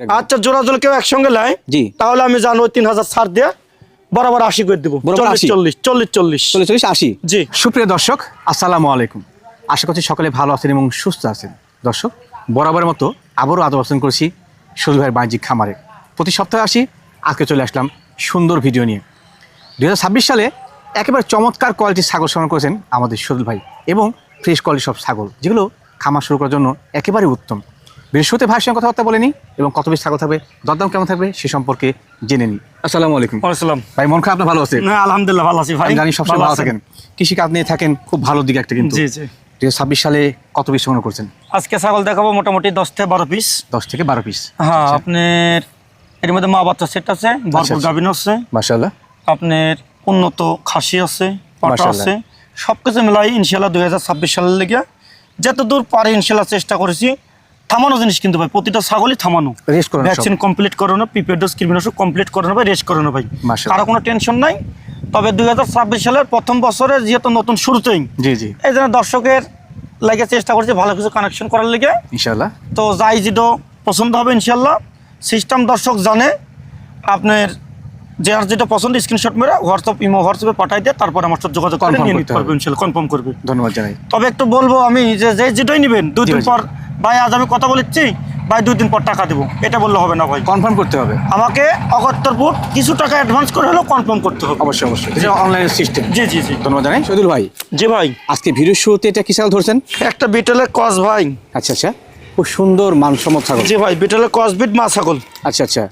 আচ্ছা জোড়া জোড়া কেউ একসঙ্গে নেয় জি। তাহলে আমি জানো তিন হাজার ছাড় দিয়ে বরাবর আশি করে দেবো। চল্লিশ চল্লিশ চল্লিশ চল্লিশ। চল্লিশ চল্লিশ আশি? জি। সুপ্রিয় দর্শক আসসালামু আলাইকুম। আশা করছি সকলে ভালো আছেন এবং সুস্থ আছেন। দর্শক বরাবরের মতো আবারও আদর পছন্দ করেছি সজল ভাইয়ের বাণিজ্যিক খামারে। প্রতি সপ্তাহে আসি আজকে চলে আসলাম সুন্দর ভিডিও নিয়ে। দু হাজার ছাব্বিশ সালে একেবারে চমৎকার কোয়ালিটির ছাগল সংগ্রহ করেছেন আমাদের সজল ভাই এবং ফ্রেশ কোয়ালিটি সব ছাগল যেগুলো খামার শুরু করার জন্য একেবারে উত্তম। বৃহস্পতি ভাইয়ের সঙ্গে কথাবার্তা বলে নিই এবং কত বেশি ছাগল থাকবে দরদাম কেমন থাকবে সে সম্পর্কে জেনে নিই। আসসালামু আলাইকুম। আসসালাম ভাই মন খারাপ ভালো আছে? আলহামদুলিল্লাহ ভালো আছি ভাই। জানি সবসময় ভালো? থাকেন। কৃষিকাজ নিয়ে থাকেন খুব ভালো দিক একটা কিন্তু। জি জি। দু ছাব্বিশ সালে কত পিস সংগ্রহ করছেন? আজকে ছাগল দেখাবো মোটামুটি দশ থেকে বারো পিস। দশ থেকে বারো পিস। হ্যাঁ আপনার এর মধ্যে মা বাচ্চা সেট আছে ভরপুর আচ্ছা। গাভিন আছে। মাসাল্লাহ আপনার উন্নত খাসি আছে পাটা আছে। সব কিছু মিলাই ইনশাল্লাহ দুই হাজার ছাব্বিশ সালের লেগে যত দূর পারে ইনশাল্লাহ চেষ্টা করেছি থামানো জিনিস কিন্তু ভাই প্রতিটা ছাগলই থামানো। করানো ভ্যাকসিন কমপ্লিট করানো প্রিপেড ডোজ কৃমিনাশক কমপ্লিট করানো ভাই রেস্ট করানো ভাই। কারও কোনো টেনশন নাই। তবে দুই হাজার ছাব্বিশ সালের প্রথম বছরে যেহেতু নতুন শুরুতেই জি জি। এই জন্য দর্শকের লাগে চেষ্টা করছি ভালো কিছু কানেকশন করার লেগে। ইনশাল্লাহ তো যাই যেটা পছন্দ হবে ইনশাল্লাহ সিস্টেম দর্শক জানে আপনার যে আর যেটা পছন্দ স্ক্রিনশট মেরে হোয়াটসঅ্যাপ ইমো হোয়াটসঅ্যাপে পাঠাই দিয়ে তারপর আমার সাথে যোগাযোগ করে নিয়ে নিতে পারবে। ইনশাল্লাহ কনফার্ম করবে। ধন্যবাদ জানাই। তবে একটু বলব আমি যে যে যেটাই নেবেন দুই জি দিন পর ভাই আজ আমি কথা বলেছি ভাই দুই দিন পর টাকা দেবো। এটা বললে হবে না ভাই। কনফার্ম করতে হবে। আমাকে অগত্তর ফুট কিছু টাকা অ্যাডভান্স করে হলেও কনফার্ম করতে হবে। অবশ্যই অবশ্যই। এটা অনলাইন সিস্টেম জি জি জি। ধন্যবাদ জানাই। শহীদুল ভাই জি ভাই। আজকে ভিডিও শুরুতে এটা কি ছাগল ধরছেন? একটা বিটেলের কস ভাই। আচ্ছা আচ্ছা। খুব সুন্দর মানসম্মত ছাগল। জি ভাই বিটেলের কস বিট মা ছাগল। আচ্ছা আচ্ছা।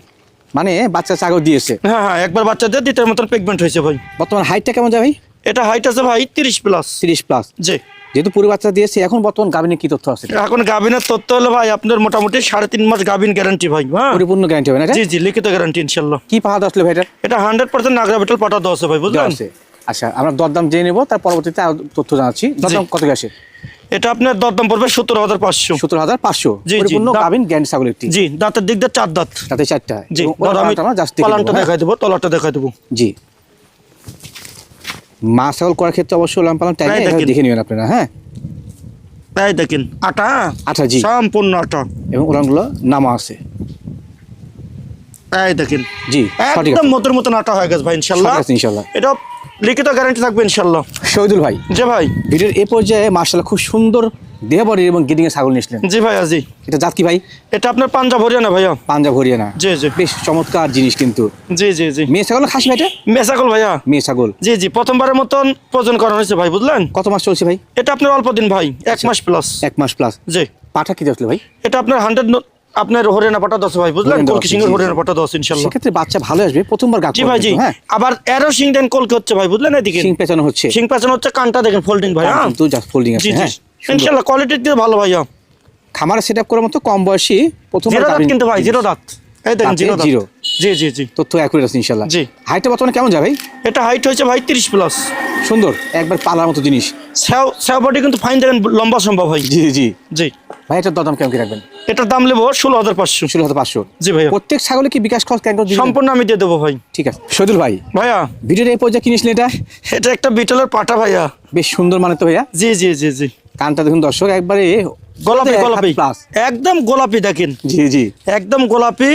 মানে বাচ্চা ছাগল দিয়েছে। হ্যাঁ হ্যাঁ একবার বাচ্চা বাচ্চাদের দ্বিতীয় মতন প্রেগনেন্ট হয়েছে ভাই। বর্তমান হাইটটা কেমন যায় ভাই? এটা হাইট আছে ভাই তিরিশ প্লাস তিরিশ প্লাস জি। যেহেতু পুরো বাচ্চা দিয়েছে এখন বর্তমান গাভিনে কি তথ্য আছে? এখন গাভিনের তথ্য হলো ভাই আপনার মোটামুটি সাড়ে তিন মাস গাভিন গ্যারান্টি ভাই হ্যাঁ। পরিপূর্ণ গ্যারান্টি হবে না জি জি লিখিত গ্যারান্টি ইনশাল্লাহ কি পাহাড় আসলে ভাই এটা? এটা হান্ড্রেড পার্সেন্ট নাগরা বেটাল পাঠা দেওয়া আছে ভাই বুঝলেন? আচ্ছা আমরা দরদাম জেনে নেব তার পরবর্তীতে আরও তথ্য জানাচ্ছি। দরদাম কত আসে এটা আপনার দরদাম পড়বে সত্তর হাজার পাঁচশো। সত্তর হাজার পাঁচশো। পরিপূর্ণ গাভিন গ্যারান্টি ছাগল একটি। জি দাঁতের দিক দিয়ে চার দাঁত। তাতে চারটা। জি আমরা নেব, হ্যাঁ? দেখাই দেবো তলাটা দেখাই দেবো। জি। মা ছাগল করার ক্ষেত্রে অবশ্যই লাম পালাম তাই। দেখে নেবেন আপনারা হ্যাঁ? তাই দেখেন। আটা? আটা জি। সম্পূর্ণ আটা। এবং ওলানগুলো নামা আছে। তাই দেখেন। জি একদম মতন মতের মতন আটা হয়ে গেছে ভাই ইনশাল্লাহ। ইনশাল্লাহ। এটা লিখিত গ্যারান্টি থাকবে ইনশাল্লাহ। শহীদুল ভাই জি ভাই। ভিডিওর এ পর্যায়ে মার্শাল্লাহ খুব সুন্দর দেহ বডির এবং গিডিং এর ছাগল নিয়েছিলেন জি ভাই আজি এটা জাত কি ভাই? এটা আপনার পাঞ্জাব হরিয়ানা ভাইয়া। পাঞ্জাব হরিয়ানা। জি জি। বেশ চমৎকার জিনিস কিন্তু। জি জি জি। মেয়ে ছাগল খাসি ভাইটা মেসাকল ভাইয়া। মেয়ে ছাগল। জি জি প্রথমবারের মতন প্রয়োজন করা হয়েছে ভাই বুঝলেন? কত মাস চলছে ভাই? এটা আপনার অল্প দিন ভাই এক মাস প্লাস এক মাস প্লাস জি। পাঠা কি আসলে ভাই? এটা আপনার হান্ড্রেড আপনার হরিয়ানা পাটা দশ ভাই বুঝলেন? কলকি সিংহের জি, জি। হরিয়ানা পাটা দশ ইনশাল্লাহ। সেক্ষেত্রে বাচ্চা ভালো আসবে প্রথমবার গাছ জি ভাই জি। হ্যাঁ। আবার এরো সিং দেন কলকে হচ্ছে ভাই বুঝলেন এদিকে? সিং পেঁচানো হচ্ছে। সিং পাচানো হচ্ছে কানটা দেখেন ফোল্ডিং ভাই হ্যাঁ জাস্ট ফোল্ডিং আছে হ্যাঁ। ইনশাল্লাহ কোয়ালিটির দিয়ে ভালো ভাইয়া। খামারে সেট আপ করার মতো কম বয়সী প্রথম জিরো দাঁত কিন্তু ভাই জিরো দাঁত। এই দেখেন জিরো জিরো। জি জি জি। তথ্য অ্যাকুরেট আছে ইনশাল্লাহ। জি। হাইটটা বর্তমানে কেমন যাবে ভাই? এটা হাইট হয়েছে ভাই তিরিশ প্লাস সুন্দর একবার পালার মতো জিনিস। স্যাও স্যাও বডি কিন্তু ফাইন দেখেন লম্বা সম্ভব ভাই। জি জি। জি। ভাই এটার দরদাম কেমন কি রাখবেন? এটার দাম নেব ষোলো হাজার পাঁচশো। ষোলো হাজার পাঁচশো। জি ভাইয়া। প্রত্যেক ছাগলে কি বিকাশ খরচ কেন সম্পূর্ণ আমি দিয়ে দেবো ভাই। ঠিক আছে। শহীদুল ভাই ভাইয়া। ভিডিওর এই পর্যায়ে কিনেছিলেন এটা? এটা একটা বিটলের পাটা ভাইয়া। বেশ সুন্দর মানে তো ভাইয়া। জি জি জি জি। কানটা দেখুন দর্শক একবারে গোলাপি গোলাপি। একদম গোলাপি দেখেন। জি জি। একদম গোলাপি।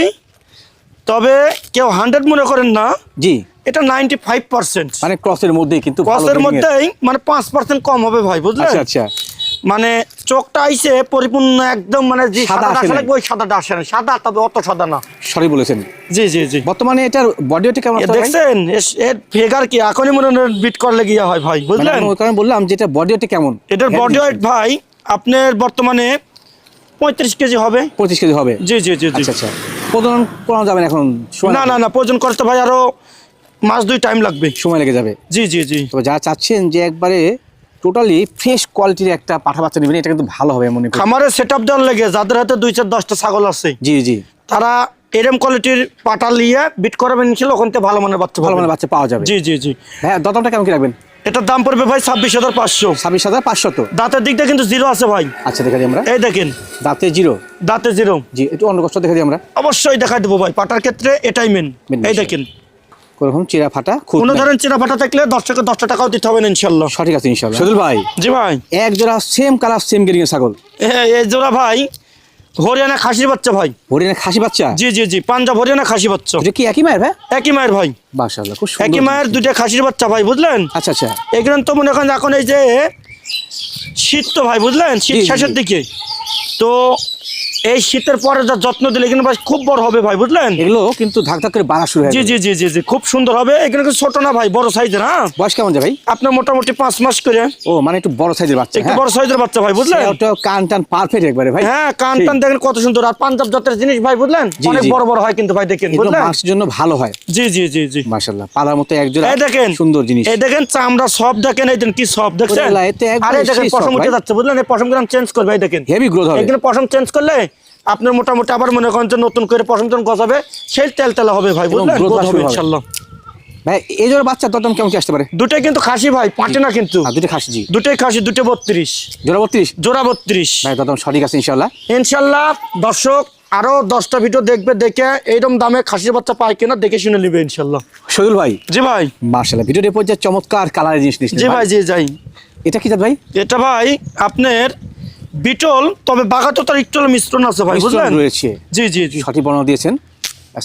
তবে কেউ হান্ড্রেড মনে করেন না। জি। এটা নাইনটি ফাইভ পার্সেন্ট মানে ক্রসের মধ্যেই কিন্তু ক্রসের মধ্যেই মানে পাঁচ পার্সেন্ট কম হবে ভাই বুঝলেন? আচ্ছা আচ্ছা। মানে চোখটা আইসে পরিপূর্ণ একদম মানে যে সাদা আসে ওই সাদাটা আসে না সাদা তবে অত সাদা না। সরি বলেছেন। জি জি জি। বর্তমানে এটার বডি ওয়েট কেমন? দেখছেন এর ফিগার কি? এখনই মনে বিট করলে গিয়ে হয় ভাই মানে বুঝলেন? আমি ওই কারণে বললাম যেটা বডি ওয়েট কেমন? এটার বডি ওয়েট ভাই আপনার বর্তমানে পঁয়ত্রিশ কেজি হবে। পঁচিশ কেজি হবে? জি জি জি জি। আচ্ছা আচ্ছা। প্রদান করানো যাবে এখন? না না না প্রয়োজন করতে ভাই আরও মাস দুই টাইম লাগবে। সময় লেগে যাবে। জি জি জি। তবে যারা চাচ্ছেন যে একবারে টোটালি ফ্রেশ কোয়ালিটির একটা পাঠা বাচ্চা নেবেন এটা কিন্তু ভালো হবে মনে খামারে সেট আপ দেওয়ার লেগে যাদের হাতে দুই চার দশটা ছাগল আছে জি জি। তারা এরম কোয়ালিটির পাটা নিয়ে বিট করাবেন ছিল ওখান থেকে ভালো মানের বাচ্চা ভালো ভালো মানে বাচ্চা পাওয়া যাবে। জি জি জি। হ্যাঁ দরদামটা কেমন কি রাখবেন? এটার দাম পড়বে ভাই ছাব্বিশ হাজার পাঁচশো। ছাব্বিশ হাজার পাঁচশো তো? দাঁতের দিকটা কিন্তু জিরো আছে ভাই। আচ্ছা দেখা দিই আমরা। এই দেখেন। দাঁতে জিরো দাঁতে জিরো জি একটু অন্য কষ্ট দেখা দিই আমরা। অবশ্যই দেখাই দেবো ভাই পাটার ক্ষেত্রে এটাই মেন এই দেখেন। কোরকম চিরা ফাটা খুব কোনো ধরনের চেনা ফাটা থাকলে দশটাকে দশটা টাকাও দিতে হবে না ইনশাল্লাহ সঠিক আছে ইনশাল্লাহ সদুল ভাই। জি ভাই। এক জোড়া সেম কালার সেম গেরিং ছাগল। এই জোড়া ভাই হরিয়ানা খাসির বাচ্চা ভাই। হরিয়ানা খাসি বাচ্চা? জি জি জি পাঞ্জাব হরিয়ানা খাসি বাচ্চা। এটা কি একই মায়ের ভাই? একই মায়ের ভাই। মাশাআল্লাহ খুব সুন্দর একই মায়ের দুইটা খাসির বাচ্চা ভাই বুঝলেন? আচ্ছা আচ্ছা। এখানে তো মনে করেন এখন এই যে শীত তো ভাই বুঝলেন? শীত শেষের দিকে। তো এই শীতের পরে যা যত্ন দিলে কিন্তু ভাই খুব বড় হবে ভাই বুঝলেন? এগুলো কিন্তু ধাক ধাক করে বাড়া শুরু হয়ে জি জি জি জি জি খুব সুন্দর হবে। এখানে কিন্তু ছোট না ভাই বড় সাইজের হ্যাঁ? বয়স কেমন যায় ভাই? আপনার মোটামুটি পাঁচ মাস করে। ও মানে একটু বড় সাইজের বাচ্চা একটু হ্যাঁ? বড় সাইজের বাচ্চা ভাই বুঝলেন? ওটা কান টান পারফেক্ট একবারে ভাই। হ্যাঁ কান টান দেখেন কত সুন্দর। আর পাঞ্জাব জাতের জিনিস ভাই বুঝলেন? অনেক বড় বড় হয় কিন্তু ভাই দেখেন বুঝলেন? মাংসের জন্য ভালো হয়। জি জি জি জি। মাশাআল্লাহ পালার মতো একজন এই দেখেন সুন্দর জিনিস। এই দেখেন চামড়া সব দেখেন এই দেখেন কি সব দেখছেন? আরে দেখেন পশম উঠে যাচ্ছে বুঝলেন? এই পশম গ্রাম চেঞ্জ করবে এই দেখেন। হেভি গ্রোথ হবে। এখানে পশম চেঞ্জ করলে আপনার মোটামুটি আবার মনে করেন যে নতুন করে পশম গজাবে সেই তেল তেলা হবে ভাই বুঝলেন? হবে ইনশাল্লাহ। ভাই এই জোড়া বাচ্চা দরদাম কেমন কি আসতে পারে? দুটাই কিন্তু খাসি ভাই পাটে না কিন্তু। আর দুটো খাসি জি। দুটাই খাসি দুটো বত্রিশ। জোড়া বত্রিশ? জোড়া বত্রিশ। ভাই দরদাম সঠিক আছে ইনশাল্লাহ। ইনশাল্লাহ দর্শক আরও দশটা ভিডিও দেখবে দেখে এইরকম দামে খাসির বাচ্চা পায় কিনা দেখে শুনে নিবে ইনশাল্লাহ। শহীদুল ভাই। জি ভাই। মার্শাল্লাহ ভিডিওর এরপর যে চমৎকার কালারের জিনিস নিস জি ভাই। জি যাই এটা কি ভাই? এটা ভাই আপনার বিটল তবে বাগাতো তার একটু মিশ্রণ আছে ভাই বুঝলেন? রয়েছে। জি জি জি। সঠিক বর্ণনা দিয়েছেন।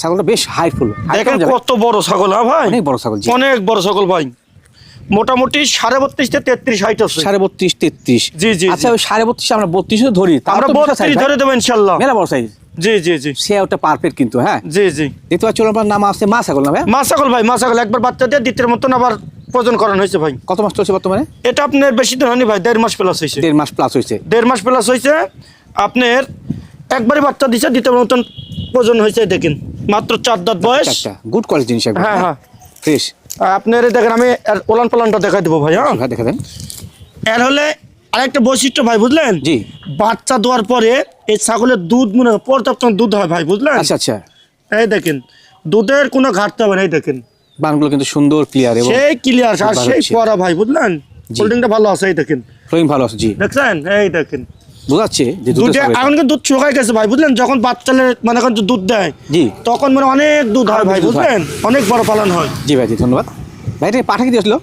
ছাগলটা বেশ হাইটফুল দেখেন কত বড় ছাগল হ্যাঁ ভাই? অনেক বড় ছাগল জি। অনেক বড় ছাগল ভাই। মোটামুটি সাড়ে বত্রিশ থেকে তেত্রিশ হাইট আছে। সাড়ে বত্রিশ তেত্রিশ। জি, জি, আচ্ছা ওই সাড়ে বত্রিশ আমরা বত্রিশ ধরি আমরা বত্রিশ ধরে দেবো ইনশাল্লাহ। মেলা বড় সাইজ জি জি জি। সে ওটা পারফেক্ট কিন্তু হ্যাঁ? জি জি। দেখতে পাচ্ছি নাম আছে মা ছাগল না ভাই? মা ছাগল ভাই মা ছাগল একবার বাচ্চা দিয়ে দ্বিতীয় মতন আবার প্রজন করানো হয়েছে ভাই। কত মাস চলছে বর্তমানে? এটা আপনার বেশি দিন হয়নি ভাই দেড় মাস প্লাস হয়েছে। দেড় মাস প্লাস হয়েছে। দেড় মাস প্লাস হয়েছে আপনার একবারে বাচ্চা দিছে দ্বিতীয় মতন প্রজন হয়েছে দেখেন মাত্র চার দাঁত বয়স। গুড কোয়ালিটি জিনিস হ্যাঁ হ্যাঁ। ফ্রেশ আপনার এই দেখেন আমি ওলান পালানটা দেখাই দেবো ভাই হ্যাঁ। দেখা দেন এর হলে আরেকটা বৈশিষ্ট্য ভাই বুঝলেন? জি। বাচ্চা দেওয়ার পরে এই ছাগলের দুধ মনে হয় পর্যাপ্ত দুধ হয় ভাই বুঝলেন? আচ্ছা আচ্ছা। এই দেখেন দুধের কোনো ঘাটতে হবে না এই দেখেন। বানগুলো কিন্তু সুন্দর ক্লিয়ার এবং সেই ক্লিয়ার আর সেই। পরা ভাই বুঝলেন। হোল্ডিংটা ভালো আছে এই দেখেন। ফ্লোয়িং ভালো আছে জি। দেখছেন? এই দেখেন। বোঝাচ্ছে যে দুধে। এখন দুধ শুকাই গেছে ভাই বুঝলেন? যখন বাচ্চালে মানে এখন দুধ দেয় জি। তখন মানে অনেক দুধ হয় ভাই বুঝলেন? অনেক বড় পালন হয়। জি ভাই জি ধন্যবাদ। ভাই এটা পাঠা কি দিয়েছিল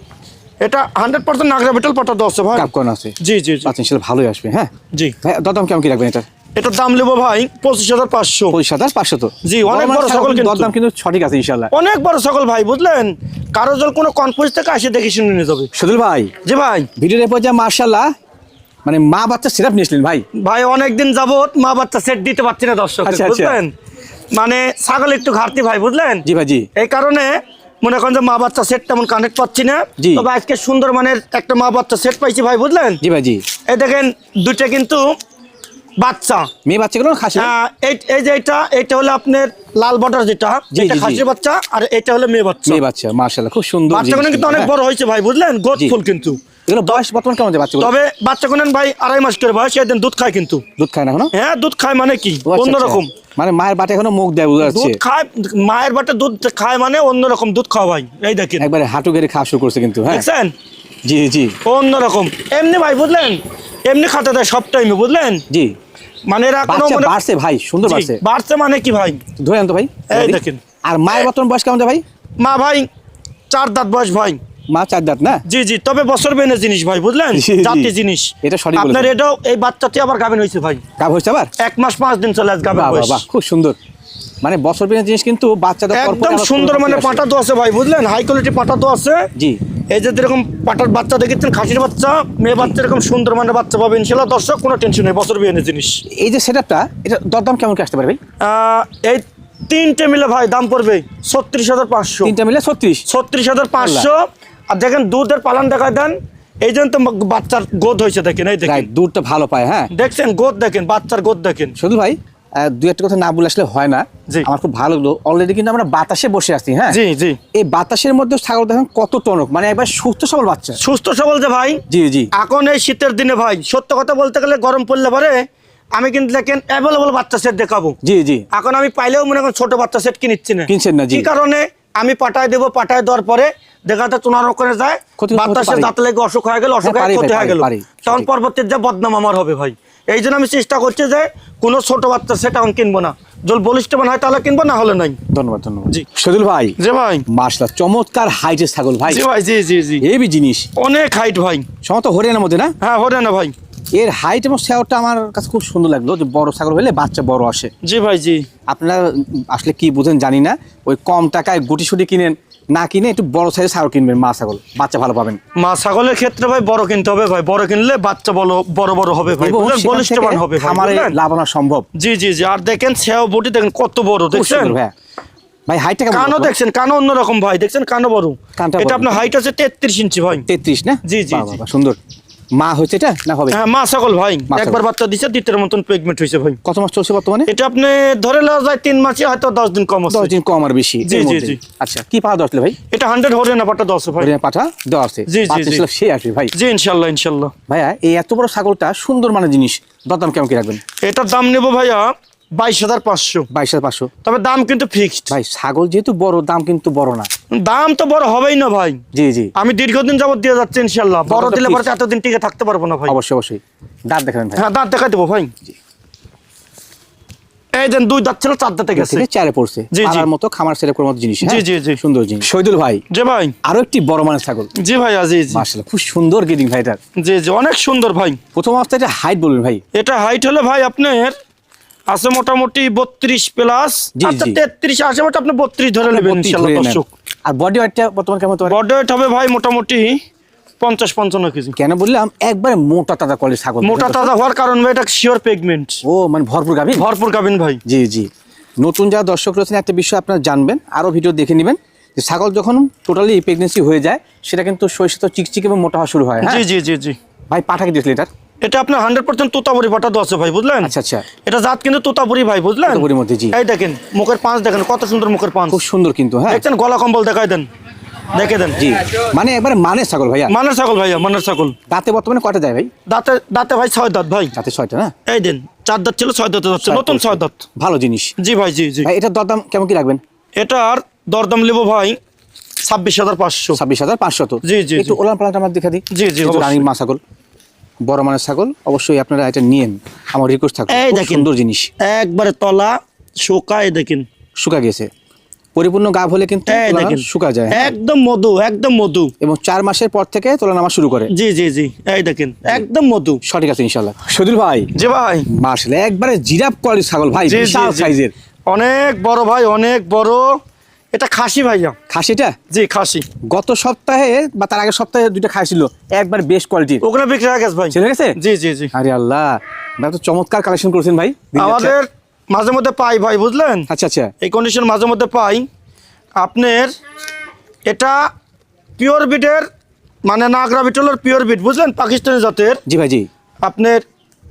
এটা হান্ড্রেড পার্সেন্ট নাগরা বিটল পাটা দেওয়া আছে ভাই। কাপ করানো আছে। জি জি আচ্ছা ইনশাল্লাহ ভালোই আসবে হ্যাঁ? জি। ভাই দরদাম কেমন কি রাখবেন এটা? এটার দাম নেব ভাই পঁচিশ হাজার পাঁচশো। পঁচিশ হাজার পাঁচশো তো। জি, অনেক বড় কিন্তু। দরদাম কিন্তু সঠিক আছে ইনশাল্লাহ অনেক বড় সকল ভাই বুঝলেন? কারও জল কোনো কনফিউজ থেকে আসে দেখে শুনে নিয়ে যাবে। সুদুল ভাই। জি ভাই। ভিডিওর এরপর যা মার্শাল্লাহ মানে মা বাচ্চা সিরাপ নিয়েছিলেন ভাই। ভাই অনেকদিন যাবত মা বাচ্চা সেট দিতে পারছি না দর্শক আচ্ছা, আচ্ছা। বুঝলেন? মানে ছাগল একটু ঘাটতি ভাই বুঝলেন? জি ভাই জি। এই কারণে মনে করেন যে মা বাচ্চা সেট তেমন কানেক্ট পাচ্ছি না। জি। তবে আজকে সুন্দর মানের একটা মা বাচ্চা সেট পাইছি ভাই বুঝলেন? জি ভাই জি। এই দেখেন দুইটা কিন্তু বাচ্চা। মেয়ে বাচ্চাগুলো খাসি এই এই যে এটা এটা হলো আপনার লাল বর্ডার যেটা। খাসির বাচ্চা আর এটা হলো মেয়ে বাচ্চা। মেয়ে বাচ্চা খুব সুন্দর বাচ্চাগুলো কিন্তু অনেক হ্যাঁ। বড় হয়েছে ভাই বুঝলেন? ফুল কিন্তু। এগুলো বয়স বর্তমান কেমন আছে তবে বাচ্চা কোনেন ভাই আড়াই মাস করে বয়স এদিন দুধ খায় কিন্তু। দুধ খায় না এখনও? হ্যাঁ দুধ খায় মানে কি? অন্যরকম। মানে মায়ের বাটে এখনও মুখ দেয় বোঝা যাচ্ছে। খায় মায়ের বাটে দুধ খায় মানে অন্যরকম দুধ খাওয়া ভাই এই দেখেন। একবারে হাঁটু গেড়ে খাওয়া শুরু করছে কিন্তু হ্যাঁ। দেখছেন? জি জি অন্যরকম। এমনি ভাই বুঝলেন? এমনি খাতে দেয় সব টাইমে বুঝলেন? জি। মানে এরা কোনো বাচ্চা মনে বাড়ছে ভাই সুন্দর জি, বাড়ছে। বাড়ছে মানে কি ভাই? ধরে আনতো ভাই এই দেখেন। আর মায়ের বর্তমান বয়স কেমন ভাই? মা ভাই চার দাঁত বয়স ভাই। মা চার দাঁত না? জি জি তবে বছর বেনে জিনিস ভাই বুঝলেন? জি, জি। জাতি জিনিস। এটা সঠিক আপনার এটাও এই বাচ্চাটি আবার গাবেন হয়েছে ভাই। গাভ হয়েছে আবার? এক মাস পাঁচ দিন চলে আজ গাভিন বাহ বাহ বাহ খুব সুন্দর। মানে বছর পেনের জিনিস কিন্তু বাচ্চাদের একদম সুন্দর মানে পাটা তো আছে ভাই বুঝলেন? হাই কোয়ালিটি পাটা তো আছে। জি। এই যে যেরকম পাটার বাচ্চা দেখেছেন খাসির বাচ্চা মেয়ে বাচ্চা এরকম সুন্দর মানে বাচ্চা পাবে ইনশাল্লাহ দর্শক কোনো টেনশন নেই বছর বিয়ে জিনিস। এই যে সেটআপটা এটা দরদাম কেমন কি আসতে পারে ভাই? আহ, এই তিনটে মিলে ভাই দাম পড়বে ছত্রিশ হাজার পাঁচশো। তিনটা মিলে ছত্রিশ। ছত্রিশ হাজার পাঁচশো। আর দেখেন দুধের পালান দেখায় দেন। এই জন্য তো বাচ্চার গোদ হয়েছে দেখেন এই দেখেন। দুধটা ভালো পায় হ্যাঁ। দেখছেন গোদ দেখেন বাচ্চার গোদ দেখেন। শুধু ভাই দুই একটা কথা না বলে আসলে হয় না। আমার খুব ভালো লাগল। অলরেডি কিন্তু আমরা বাতাসে বসে আছি হ্যাঁ? জি জি। এই বাতাসের মধ্যে ছাগল দেখেন কত টনক মানে একবার সুস্থ সবল বাচ্চা। সুস্থ সবল যে ভাই? জি জি। এখন এই শীতের দিনে ভাই সত্য কথা বলতে গেলে গরম পড়লে পরে আমি কিন্তু দেখেন অ্যাভেলেবল বাচ্চা সেট দেখাবো। জি জি। এখন আমি পাইলেও মনে করেন ছোট বাচ্চা সেট কিনিচ্ছি না। কিনছেন না, জি। কি কারণে? আমি পাঠায় দেবো পাঠায় দেওয়ার পরে দেখাতে তোমার ওখানে যায় বাতাসে। দাঁত লেগে অসুখ হয়ে গেল অসুখ হ্যাঁ, হয়ে ক্ষতি হয়ে গেল। তখন সঠিক। পরবর্তীর যে বদনাম আমার হবে ভাই। এই জন্য আমি চেষ্টা করছি যে কোনো ছোট বাচ্চা সেটা এখন কিনবো না। জল বলিষ্ঠমান হয় তাহলে কিনবো না হলে নাই। ধন্যবাদ ধন্যবাদ। জি। সদুল ভাই যে ভাই। মাসলা চমৎকার হাইটের ছাগল ভাই। জি ভাই জি জি জি। হেভি জিনিস। অনেক হাইট ভাই। সমত হরিয়ানার মধ্যে না? হ্যাঁ হরে না ভাই। এর হাইট এবং শেয়ারটা আমার কাছে খুব সুন্দর লাগল যে বড় ছাগল হলে বাচ্চা বড় আসে। জি ভাই জি। আপনারা আসলে কি বুঝেন জানি না। ওই কম টাকায় গুটি সুটি কিনেন না কিনে একটু বড় সাইজের ছাগল কিনবেন মা ছাগল। বাচ্চা ভালো পাবেন। মা ছাগলের ক্ষেত্রে ভাই বড় কিনতে হবে ভাই বড় কিনলে বাচ্চা বলো বড় বড় হবে ভাই বলিষ্ঠবান হবে আমার লাভানো সম্ভব। জি জি জি আর দেখেন সেও বটি দেখেন কত বড় দেখছেন? ভাই ভাই হাইটটা কানও দেখছেন কানও অন্যরকম ভাই দেখছেন? কানও বড়। এটা বড়। আপনার হাইট আছে তেত্রিশ ইঞ্চি ভাই। তেত্রিশ না? জি, জি, সুন্দর। মা হয়েছে এটা? না হবে? হ্যাঁ মা সকল ভাই। একবার বাচ্চা দিছে দ্বিতীয় মতন প্রেগনেন্ট হয়েছে ভাই। কত মাস চলছে বর্তমানে? এটা আপনি ধরে নেওয়া যায় তিন মাসে হয়তো দশ দিন কম দশ দিন কম আর বেশি জি, জি, জি। আচ্ছা কি পাওয়া দশলে ভাই? এটা হান্ড্রেড হরিয়ানা পাটা দশ ভাই। হরিয়ানা পাঠা জি, জি, জি। সে আসবে ভাই। জি ইনশাল্লাহ ইনশাল্লাহ। ভাইয়া এই এত বড় ছাগলটা সুন্দর মানের জিনিস। দরদাম কেমন কি রাখবেন? এটার দাম নেব ভাইয়া বাইশ হাজার পাঁচশো। বাইশ হাজার পাঁচশো। তবে দাম কিন্তু ফিক্সড ভাই ছাগল যেহেতু বড় দাম কিন্তু বড় না। দাম তো বড় হবেই না ভাই। জি জি। আমি দীর্ঘদিন যাবত দিয়ে যাচ্ছি ইনশাল্লাহ বড় দিলে পরে এতদিন টিকে থাকতে পারব না ভাই। অবশ্যই অবশ্যই। দাঁত দেখাবেন হ্যাঁ দাঁত দেখা দেবো ভাই। এই দেন দুই দাঁত ছিল চার দাঁতে গেছে। চারে পড়ছে। জি, জি। মতো খামার সেরে করার মতো জিনিস হ্যাঁ? জি, জি, জি। সুন্দর জিনিস। শহীদুল ভাই যে ভাই। আরও একটি বড় মানের ছাগল। জি ভাই জি জি। খুব সুন্দর গিডিং ভাই জি জি অনেক সুন্দর ভাই। প্রথম অবস্থায় এটা হাইট বলবেন ভাই। এটা হাইট হলে ভাই আপনার আছে মোটামুটি বত্রিশ প্লাস আচ্ছা। তেত্রিশ আশেপাশে আপনি বত্রিশ ধরে নেবেন আর বডি ওয়েটটা বর্তমান কেমন বডি ওয়েট হবে ভাই মোটামুটি পঞ্চাশ পঞ্চান্ন কেজি। কেন বললাম? একবারে মোটা তাজা কলের ছাগল। মোটা তাজা হওয়ার কারণ ভাই এটা শিওর পেগমেন্ট ও মানে ভরপুর গাভী? ভরপুর গাবিন ভাই। জি জি। নতুন যারা দর্শক রয়েছেন একটা বিষয় আপনারা জানবেন আরও ভিডিও দেখে নেবেন যে ছাগল যখন টোটালি প্রেগনেন্সি হয়ে যায় সেটা কিন্তু শৈশব চিকচিক এবং মোটা হওয়া শুরু হয় হ্যাঁ? জি জি জি জি। ভাই পাঠাকে দিয়েছিল এটার? এটা আপনার হান্ড্রেড পার্সেন্ট তোতাপুরি পাটা আছে ভাই বুঝলেন? আচ্ছা আচ্ছা। এটা জাত কিন্তু তোতাপুরি ভাই বুঝলেন? তোতাপুরির মধ্যে, জি। এই দেখেন মুখের পাঁচ দেখেন কত সুন্দর মুখের পাঁচ। খুব সুন্দর কিন্তু হ্যাঁ। দেখছেন গলা কম্বল দেখাই দেন দেখে দেন। জি। মানে একবারে মানের ছাগল ভাইয়া? মানের ছাগল ভাইয়া মানের ছাগল। দাঁতে বর্তমানে যায় ভাই? দাঁতে দাঁতে ভাই ছয় দাঁত ভাই। দাঁতে ছয়টা না? এই দেন চার দাঁত ছিল ছয় দাঁত যাচ্ছে নতুন ছয় দাঁত। ভালো জিনিস। জি ভাই জি জি। ভাই এটার দরদাম কেমন কি রাখবেন? এটার দরদাম নেব ভাই ছাব্বিশ হাজার পাঁচশো। ছাব্বিশ হাজার পাঁচশো জি, জি, একটু জি। ওলান পালানটা আমার দেখা দিই। জি, জি, রানীর মা ছাগল। বড় মানের ছাগল অবশ্যই আপনারা এটা নিয়েন। আমার রিকোয়েস্ট থাকবে এই দেখেন। সুন্দর জিনিস। একবারে তলা শোকায় দেখেন। শুকা গেছে। পরিপূর্ণ গাভ হলে কিন্তু এই তোলা দেখেন শুকা যায় হ্যাঁ? একদম মধু একদম মধু। এবং চার মাসের পর থেকে তোলা নামা শুরু করে। জি জি জি এই দেখেন একদম মধু। সঠিক আছে ইনশাল্লাহ সদুল ভাই জি ভাই। মাসলে একবারে জিরাফ কোয়ালিটির ছাগল ভাই বিশাল সাইজের অনেক বড় ভাই অনেক বড়। এটা খাসি ভাইয়া। খাসিটা জি খাসি। গত সপ্তাহে বা তার আগের সপ্তাহে দুইটা খাইছিল একবার বেশ কোয়ালিটির ওখানে বিক্রি হয়ে গেছে ভাই। চলে গেছে জি জি জি। আরে আল্লাহ আপনারা তো চমৎকার কালেকশন করেছেন ভাই আমাদের মাঝে মধ্যে পাই ভাই বুঝলেন? আচ্ছা আচ্ছা। এই কন্ডিশন মাঝে মধ্যে পাই। আপনার এটা পিওর বিটের মানে নাগরা বিটলের পিওর বিট বুঝলেন? পাকিস্তানি জাতের। জি ভাই জি। আপনার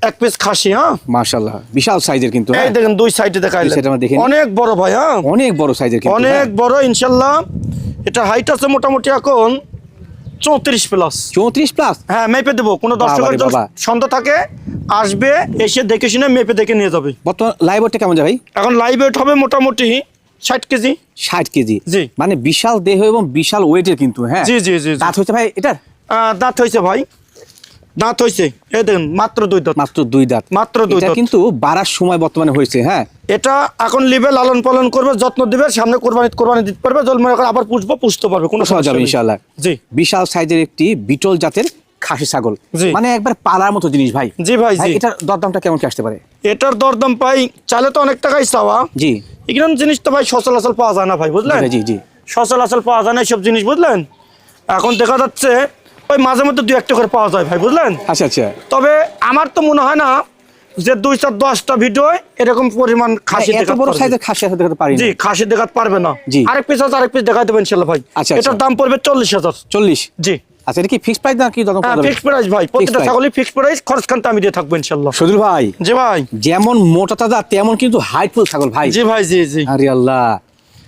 এক পিস খাসি হ্যাঁ? মাশাল্লাহ বিশাল সাইজের কিন্তু এই হ্যাঁ? দেখেন দুই সাইডে দেখাইলেন। আমরা অনেক বড় ভাই হ্যাঁ? অনেক বড় সাইজের কিন্তু অনেক হ্যাঁ। বড় ইনশাল্লাহ এটা হাইট আছে মোটামুটি এখন চৌত্রিশ প্লাস চৌত্রিশ প্লাস হ্যাঁ মেপে দেবো। কোনো দর্শকের সন্দেহ থাকে আসবে এসে দেখে শুনে মেপে দেখে নিয়ে যাবে। বর্তমান লাইভ ওয়েটটা কেমন ভাই? এখন লাইভ ওয়েট হবে মোটামুটি ষাট কেজি। ষাট কেজি? জি। মানে বিশাল দেহ এবং বিশাল ওয়েটের কিন্তু হ্যাঁ? জি জি জি। দাঁত ভাই আহ, দাঁত হয়েছে ভাই। দাঁত হয়েছে এই দেখুন মাত্র দুই দাঁত। মাত্র দুই দাঁত। মাত্র দুই দাঁত। কিন্তু বাড়ার সময় বর্তমানে হয়েছে হ্যাঁ? এটা এখন লিবে লালন পালন করবে যত্ন দিবে সামনে কোরবানি কোরবানি দিতে পারবে জল মনে করে আবার পুষবো পুষতে পারবে কোনো সহজ সমস্যা হবে ইনশাআল্লাহ। জি। বিশাল সাইজের একটি বিটল জাতের খাসি ছাগল। মানে একবার পালার মতো জিনিস ভাই। জি ভাই জি। এটার দরদামটা কেমন কি আসতে পারে? এটার দরদাম পাই চালে তো অনেক টাকাই চাওয়া। জি। এখানে জিনিস তো ভাই সচলাচল পাওয়া যায় না ভাই বুঝলেন? জি জি। সচলাচল পাওয়া যায় না সব জিনিস বুঝলেন? এখন দেখা যাচ্ছে ওই মাঝে মধ্যে দু একটা করে পাওয়া যায় ভাই বুঝলেন? আচ্ছা আচ্ছা। তবে আমার তো মনে হয় না যে দুই চার দশটা ভিডিও এরকম পরিমাণ খাসি দেখাতে বড় পারবে। সাইজের খাসি দেখাতে পারি জি খাসি দেখাতে পারবে না। জি। আরেক পিস আছে আরেক পিস দেখাই দেবেন ইনশাল্লাহ ভাই। আচ্ছা, এটার আচ্ছা। দাম পড়বে চল্লিশ হাজার। চল্লিশ? জি। আচ্ছা এটা কি ফিক্স প্রাইস না কি দরদাম হ্যাঁ ফিক্স প্রাইস ভাই প্রত্যেকটা ছাগলই ফিক্স প্রাইস খরচ খানটা আমি দিয়ে থাকব ইনশাল্লাহ। সজল ভাই জি ভাই। যেমন মোটা তাজা তেমন কিন্তু হাইটফুল ছাগল ভাই। জি ভাই জি জি। আরে আল্লাহ।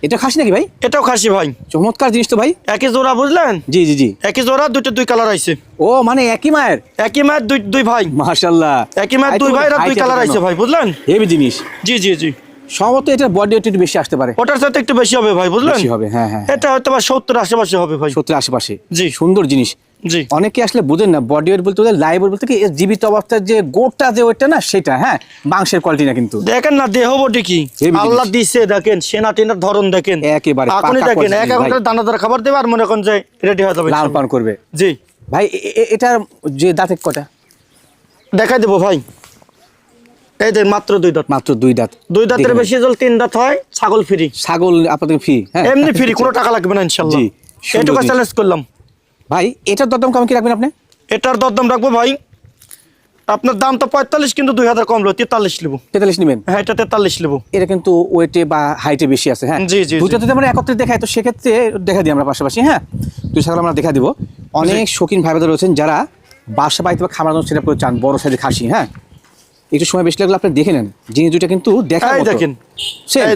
এটা খাসি নাকি ভাই? এটাও খাসি ভাই। চমৎকার জিনিস তো ভাই। একই জোড়া বুঝলেন? জি জি জি। একই জোড়া দুইটা দুই কালার আইছে। ও মানে একই মায়ের? একই মায়ের দুই দুই ভাই। মাশাল্লাহ। একই মায়ের দুই ভাই দুই কালার আইছে ভাই বুঝলেন? হেভি জিনিস। জি জি জি। সম্ভবত এটার বডি একটু বেশি আসতে পারে। ওটার সাথে একটু বেশি হবে ভাই বুঝলেন বেশি হবে হ্যাঁ হ্যাঁ এটা হয়তো বা সত্তর আশেপাশে হবে ভাই। সত্তর আশেপাশে। জি। সুন্দর জিনিস। জি। অনেকে আসলে বুঝেন না বডি ওয়েট বলতে লাইভ ওয়েট বলতে কি জীবিত অবস্থার যে গোটটা যে ওয়েটটা না সেটা হ্যাঁ মাংসের কোয়ালিটি না কিন্তু। দেখেন না দেহ বটে কি? আল্লাহ দিছে দেখেন সেনা টেনার ধরন দেখেন। একেবারে পাকা দেখেন এক। এখন দানাদার খাবার দেবে আর মনে করেন যে রেডি হয়ে যাবে। লাল পান করবে। জি। ভাই এটার যে দাঁতের কটা? দেখাই দেবো ভাই। এই মাত্র দুই দাঁত মাত্র দুই দাঁত। দুই দাঁতের বেশি জল তিন দাঁত হয় ছাগল ফ্রি ছাগল আপনাদের ফি হ্যাঁ। এমনি ফ্রি কোনো টাকা লাগবে না জি, এটুকু চ্যালেঞ্জ করলাম। ভাই এটার দরদাম কেমন কি রাখবেন আপনি? এটার দরদাম রাখব ভাই আপনার দাম তো পঁয়তাল্লিশ কিন্তু দুই হাজার কম লো তেতাল্লিশ নেব তেতাল্লিশ নেবেন? হ্যাঁ এটা তেতাল্লিশ নেব এটা কিন্তু ওয়েটে বা হাইটে বেশি আছে হ্যাঁ। জি, জি, দুটো যদি আমরা একত্রে দেখাই তো সেক্ষেত্রে দেখা দিই আমরা পাশাপাশি হ্যাঁ। দুই ছাগল আমরা দেখা দিব। অনেক শৌখিন ভাই বোনেরা রয়েছেন যারা বাসা বাড়িতে বা খামার সেটা করে চান বড় সাইজের খাসি হ্যাঁ। একটু সময় বেশি লাগলে আপনি দেখে নেন। জিনিস দুইটা কিন্তু দেখা দেখেন।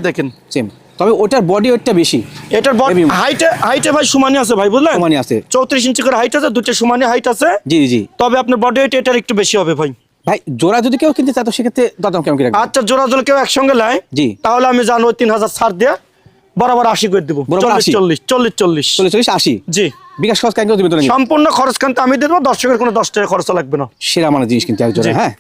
দেখেন। সেম তবে ওটার বডি ওয়েটটা বেশি। এটার Heavy. হাইটে হাইটে ভাই সমানই আছে ভাই বুঝলেন? সমানই আছে। চৌত্রিশ ইঞ্চি করে হাইট আছে দুটো সমানই হাইট আছে। জি জি। তবে আপনার বডি ওয়েট এটার একটু বেশি হবে ভাই। ভাই জোড়া যদি কেউ কিনতে চায় তো সেক্ষেত্রে দাম কেমন কি রাখবেন আচ্ছা জোড়া জল কেউ একসঙ্গে নেয় জি। তাহলে আমি জানো ওই তিন হাজার ছাড় দিয়ে বরাবর আশি করে দিব। বরাবর চল্লিশ 80? চল্লিশ চল্লিশ চল্লিশ। চল্লিশ চল্লিশ আশি। জি। বিকাশ খরচ কেন দেবেন সম্পূর্ণ খরচ খানতে আমি দেবো দর্শকের কোনো দশ টাকা খরচ লাগবে না। সেরা মানে জিনিস কিন্তু এক জোড়া হ্যাঁ।